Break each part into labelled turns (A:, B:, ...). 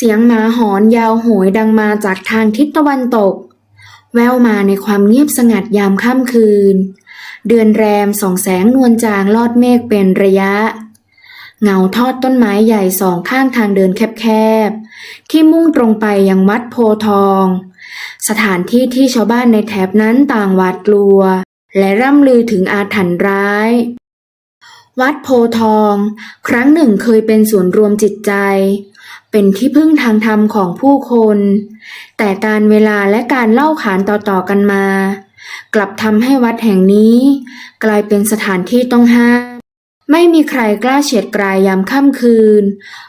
A: เสียงหมาหอนยาวโหยดังมาจากทางทิศตะวันตก แววมาในความเงียบสงัดยามค่ำคืน เดือนแรมส่องแสงนวลจางลอดเมฆเป็นระยะ เงาทอดต้นไม้ใหญ่สองข้างทางเดินแคบๆ ที่มุ่งตรงไปยังวัดโพทอง สถานที่ที่ชาวบ้านในแถบนั้นต่างหวาดกลัว และร่ำลือถึงอาถรรพ์ร้าย วัดโพทอง ครั้งหนึ่งเคยเป็นศูนย์รวมจิตใจ เป็นที่พึ่งทางธรรมของผู้คน แต่การเวลาและการเล่าขานต่อๆกันมา กลับทำให้วัดแห่งนี้ กลายเป็นสถานที่ต้องห้าม ไม่มีใครกล้าเฉียดกรายยามค่ำคืน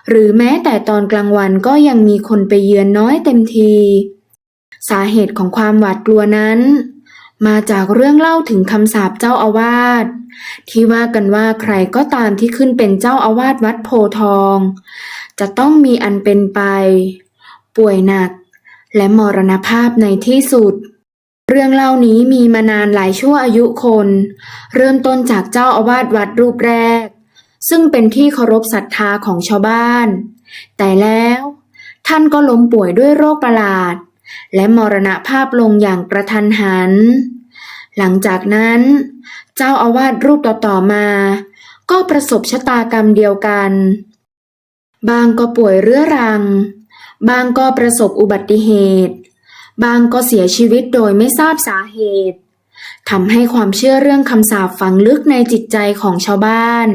A: หรือแม้แต่ตอนกลางวันก็ยังมีคนไปเยือนน้อยเต็มที สาเหตุของความหวาดกลัวนั้น มาจากเรื่องเล่าถึงคำสาปเจ้าอาวาสที่ว่ากันว่าใครก็ตามที่ขึ้นเป็นเจ้าอาวาสวัดโพทอง จะต้องมีอันเป็นไป ป่วยหนัก และมรณภาพในที่สุด เรื่องเล่านี้มีมานานหลายชั่วอายุคน เริ่มต้นจากเจ้าอาวาสวัดรูปแรก ซึ่งเป็นที่เคารพศรัทธาของชาวบ้าน แต่แล้ว ท่านก็ล้มป่วยด้วยโรคประหลาด และมรณภาพลงอย่างกระทันหัน หลังจากนั้น เจ้าอาวาสรูปต่อๆมา ก็ประสบชะตากรรมเดียวกัน บางก็ป่วยเรื้อรัง บางก็ประสบอุบัติเหตุ บางก็เสียชีวิตโดยไม่ทราบสาเหตุทำให้ความเชื่อเรื่องคำสาปฝังลึกในจิตใจของชาวบ้าน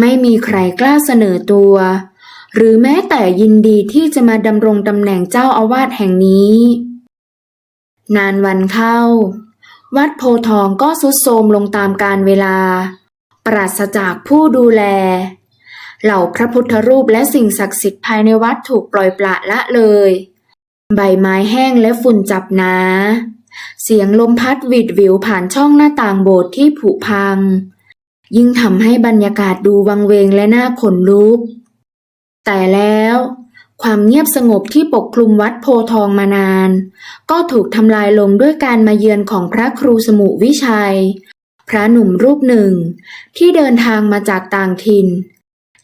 A: ไม่มีใครกล้าเสนอตัว หรือแม้แต่ยินดีที่จะมาดำรงตำแหน่งเจ้าอาวาสแห่งนี้ นานวันเข้า วัดโพทองก็สุดโทมลงตามกาลเวลา ปราศจากผู้ดูแล เหล่าพระพุทธรูปและสิ่งศักดิ์สิทธิ์ภายในวัดถูกปล่อยปละละเลย ใบไม้แห้งและฝุ่นจับหนาเสียงลมพัดวิดวิวผ่านช่องหน้าต่างโบสถ์ที่ผุพัง ยิ่งทำให้บรรยากาศดูวังเวงและน่าขนลุก แต่แล้วความเงียบสงบที่ปกคลุมวัดโพทองมานาน ก็ถูกทำลายลงด้วยการมาเยือนของพระครูสมุวิชัย พระหนุ่มรูปหนึ่งที่เดินทางมาจากต่างถิ่น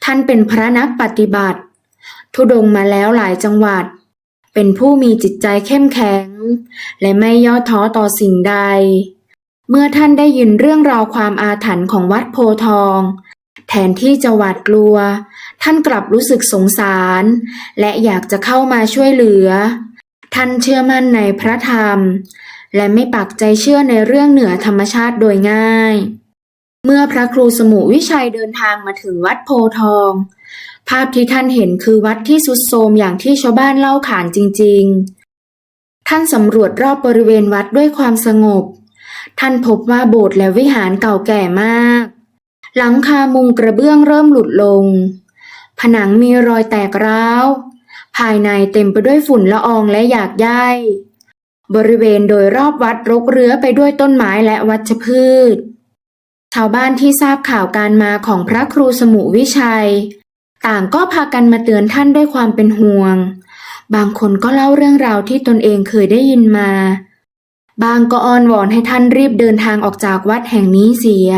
A: ท่านเป็นพระนักปฏิบัติ ทุดงมาแล้วหลายจังหวัด เป็นผู้มีจิตใจเข้มแข็ง และไม่ย่อท้อต่อสิ่งใด เมื่อท่านได้ยินเรื่องราวความอาถรรพ์ของวัดโพทอง แทนที่จะหวาดกลัว ท่านกลับรู้สึกสงสาร และอยากจะเข้ามาช่วยเหลือ ท่านเชื่อมั่นในพระธรรม และไม่ปักใจเชื่อในเรื่องเหนือธรรมชาติโดยง่าย เมื่อพระครูสมุวิชัยเดินทางมาถึงวัดโพทอง ภาพที่ท่านเห็นคือวัดที่สุดโทรมอย่างที่ชาวบ้านเล่าขานจริง ๆ ท่านสำรวจรอบบริเวณวัดด้วยความสงบ ท่านพบว่าโบสถ์และวิหารเก่าแก่มาก หลังคามุงกระเบื้องเริ่มหลุดลง ผนังมีรอยแตกร้าว ภายในเต็มไปด้วยฝุ่นละอองและหยากใยบริเวณโดยรอบวัดรกเรื้อไปด้วยต้นไม้และวัชพืช ชาวบ้านที่ทราบข่าวการมาของพระครูสมุวิชัย ต่างก็พากันมาเตือนท่านด้วยความเป็นห่วง บางคนก็เล่าเรื่องราวที่ตนเองเคยได้ยินมา บางก็อ้อนวอนให้ท่านรีบเดินทางออกจากวัดแห่งนี้เสีย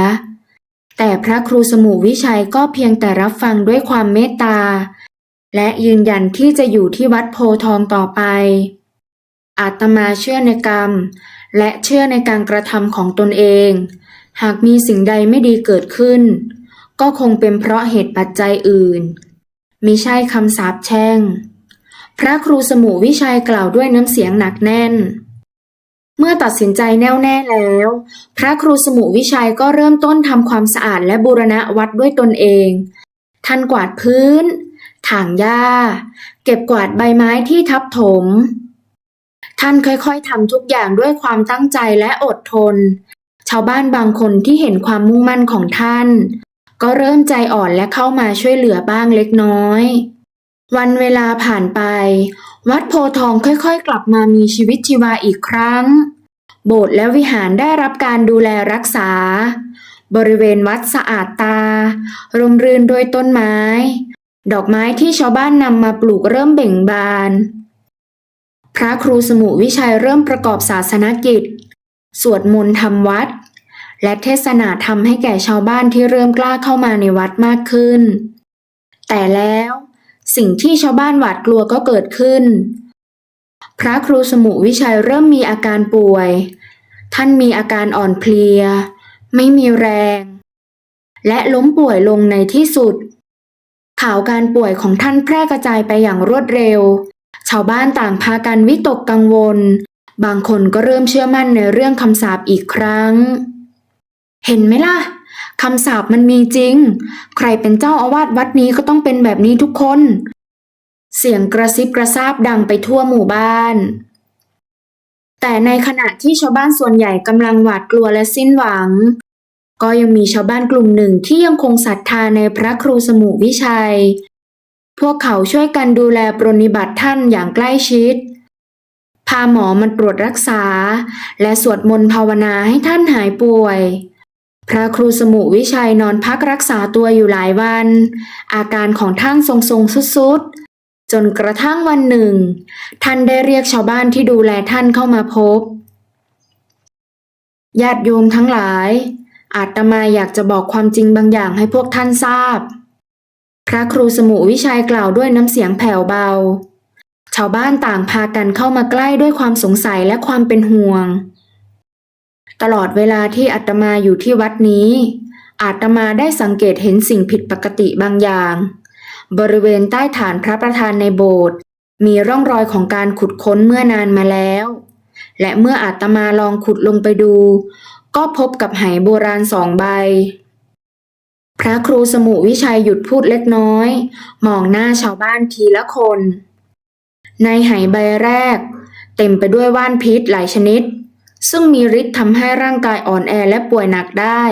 A: แต่พระครูสมุวิชัยก็เพียงแต่รับฟังด้วยความเมตตา และยืนยันที่จะอยู่ที่วัดโพทองต่อไป อาตมาเชื่อในกรรม และเชื่อในการกระทำของตนเอง หากมีสิ่งใดไม่ดีเกิดขึ้น ก็คงเป็นเพราะเหตุปัจจัยอื่นมิใช่คำสาปแช่ง พระครูสมุวิชัยกล่าวด้วยน้ำเสียงหนักแน่น เมื่อตัดสินใจแน่วแน่แล้ว พระครูสมุวิชัยก็เริ่มต้นทำความสะอาดและบูรณะวัดด้วยตนเอง ท่านกวาดพื้น ถางหญ้า เก็บกวาดใบไม้ที่ทับถม ท่านค่อยๆทำทุกอย่างด้วยความตั้งใจและอดทน ชาวบ้านบางคนที่เห็นความมุ่งมั่นของท่าน ก็เริ่มใจอ่อนและเข้ามาช่วยเหลือบ้างเล็กน้อย วันเวลาผ่านไป วัดโพทองค่อยๆ กลับมามีชีวิตชีวาอีกครั้ง โบสถ์และวิหารได้รับการดูแลรักษา บริเวณวัดสะอาดตา ร่มรื่นด้วยต้นไม้ ดอกไม้ที่ชาวบ้านนำมาปลูกเริ่มเบ่งบาน พระครูสมุวิชัยเริ่มประกอบศาสนกิจ สวดมนต์ทำวัด และเทศนาธรรมให้แก่ชาวบ้านที่เริ่มกล้าเข้ามาในวัดมากขึ้น แต่แล้ว สิ่งที่ชาวบ้านหวาดกลัวก็เกิดขึ้น พระครูสมุวิชัยเริ่มมีอาการป่วย ท่านมีอาการอ่อนเพลีย ไม่มีแรง และล้มป่วยลงในที่สุด ข่าวการป่วยของท่านแพร่กระจายไปอย่างรวดเร็ว ชาวบ้านต่างพากันวิตกกังวล บางคนก็เริ่มเชื่อมั่นในเรื่องคำสาปอีกครั้ง เห็นไหมล่ะ คำสาปมันมีจริง ใครเป็นเจ้าอาวาสวัดนี้ก็ต้องเป็นแบบนี้ทุกคน เสียงกระซิบกระซาบดังไปทั่วหมู่บ้าน แต่ในขณะที่ชาวบ้านส่วนใหญ่กำลังหวาดกลัวและสิ้นหวัง ก็ยังมีชาวบ้านกลุ่มหนึ่งที่ยังคงศรัทธาในพระครูสมุวิชัย พวกเขาช่วยกันดูแลปรนนิบัติท่านอย่างใกล้ชิดพาหมอมันตรวจรักษา และสวดมนต์ภาวนาให้ท่านหายป่วย พระครูสมุวิชัยนอนพักรักษาตัวอยู่หลายวัน อาการของท่านทรงๆสุดๆ จนกระทั่งวันหนึ่ง ท่านได้เรียกชาวบ้านที่ดูแลท่านเข้ามาพบ ญาติโยมทั้งหลาย อาตมาอยากจะบอกความจริงบางอย่างให้พวกท่านทราบ พระครูสมุวิชัยกล่าวด้วยน้ำเสียงแผ่วเบา ชาวบ้านต่างพากันเข้ามาใกล้ด้วยความสงสัยและความเป็นห่วง ตลอดเวลาที่อาตมาอยู่ที่วัดนี้ อาตมาได้สังเกตเห็นสิ่งผิดปกติบางอย่าง บริเวณใต้ฐานพระประธานในโบสถ์มีร่องรอยของการขุดค้นเมื่อนานมาแล้ว และเมื่ออาตมาลองขุดลงไปดู ก็พบกับไหโบราณสองใบ พระครูสมุวิชัยหยุดพูดเล็กน้อย มองหน้าชาวบ้านทีละคน ในไหใบแรก เต็มไปด้วยว่านพิษหลายชนิด ซึ่งมีฤทธิ์ทำให้ร่างกายอ่อนแอและป่วยหนักได้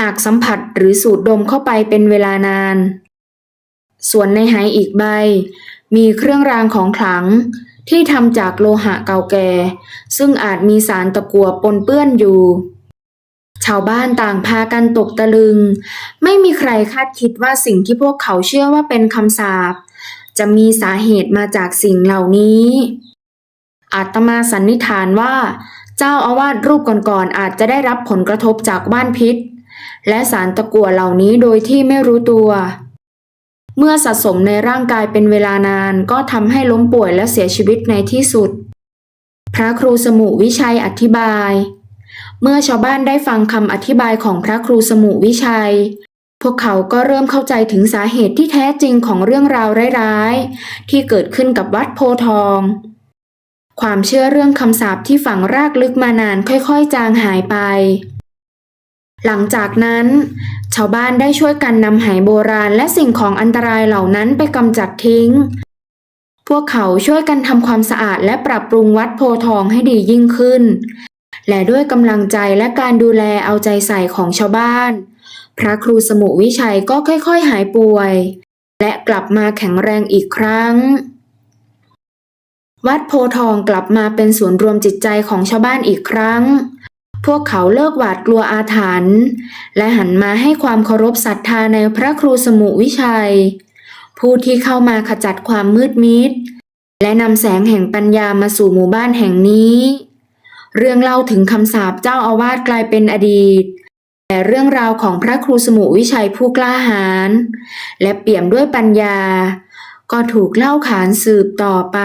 A: หากสัมผัสหรือสูดดมเข้าไปเป็นเวลานาน ส่วนในไหอีกใบ มีเครื่องรางของขลังที่ทำจากโลหะเก่าแก่ ซึ่งอาจมีสารตะกั่วปนเปื้อนอยู่ ชาวบ้านต่างพากันตกตะลึง ไม่มีใครคาดคิดว่าสิ่งที่พวกเขาเชื่อว่าเป็นคำสาปจะมีสาเหตุมาจากสิ่งเหล่านี้อาตมาสันนิษฐานว่า เจ้าอาวาสรูปก่อนๆอาจจะได้รับผลกระทบจากว่านพิษ และสารตะกั่วเหล่านี้โดยที่ไม่รู้ตัว เมื่อสะสมในร่างกายเป็นเวลานานก็ทำให้ล้มป่วยและเสียชีวิตในที่สุด พระครูสมุวิชัยอธิบาย เมื่อชาวบ้านได้ฟังคำอธิบายของพระครูสมุวิชัยพวกเขาก็เริ่มเข้าใจถึงสาเหตุที่แท้จริงของเรื่องราวร้ายๆ ที่เกิดขึ้นกับวัดโพทอง ความเชื่อเรื่องคำสาปที่ฝังรากลึกมานานค่อยๆ จางหายไป หลังจากนั้น ชาวบ้านได้ช่วยกันนำไหโบราณและสิ่งของอันตรายเหล่านั้นไปกำจัดทิ้ง พวกเขาช่วยกันทำความสะอาดและปรับปรุงวัดโพทองให้ดียิ่งขึ้น และด้วยกำลังใจและการดูแลเอาใจใส่ของชาวบ้าน พระครูสมุวิชัยก็ค่อยๆ หายป่วย และกลับมาแข็งแรงอีกครั้ง วัดโพทองกลับมาเป็นศูนย์รวมจิตใจของชาวบ้านอีกครั้ง พวกเขาเลิกหวาดกลัวอาถรรพ์และหันมาให้ความเคารพศรัทธาในพระครูสมุวิชัย ผู้ที่เข้ามาขจัดความมืดมิด และนำแสงแห่งปัญญามาสู่หมู่บ้านแห่งนี้ เรื่องเล่าถึงคำสาปเจ้าอาวาสกลายเป็นอดีต แต่เรื่องราวของพระครูสมุวิชัยผู้กล้าหาญและเปี่ยมด้วยปัญญา ก็ถูกเล่าขานสืบต่อไป